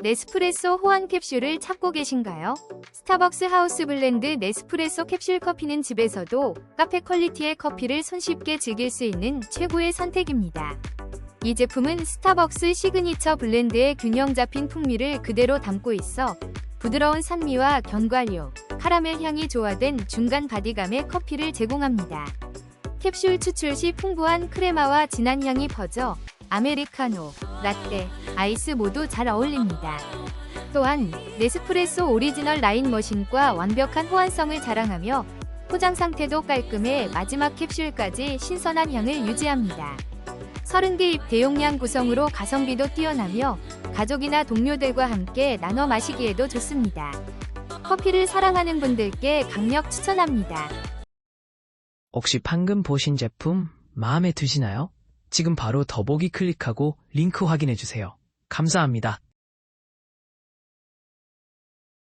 네스프레소 호환 캡슐을 찾고 계신가요? 스타벅스 하우스 블렌드 네스프레소 캡슐 커피는 집에서도 카페 퀄리티의 커피를 손쉽게 즐길 수 있는 최고의 선택입니다. 이 제품은 스타벅스 시그니처 블렌드의 균형 잡힌 풍미를 그대로 담고 있어 부드러운 산미와 견과류, 카라멜 향이 조화된 중간 바디감의 커피를 제공합니다. 캡슐 추출 시 풍부한 크레마와 진한 향이 퍼져 아메리카노, 라떼, 아이스 모두 잘 어울립니다. 또한 네스프레소 오리지널 라인 머신과 완벽한 호환성을 자랑하며 포장 상태도 깔끔해 마지막 캡슐까지 신선한 향을 유지합니다. 30개 입 대용량 구성으로 가성비도 뛰어나며 가족이나 동료들과 함께 나눠 마시기에도 좋습니다. 커피를 사랑하는 분들께 강력 추천합니다. 혹시 방금 보신 제품 마음에 드시나요? 지금 바로 더보기 클릭하고 링크 확인해주세요. 감사합니다.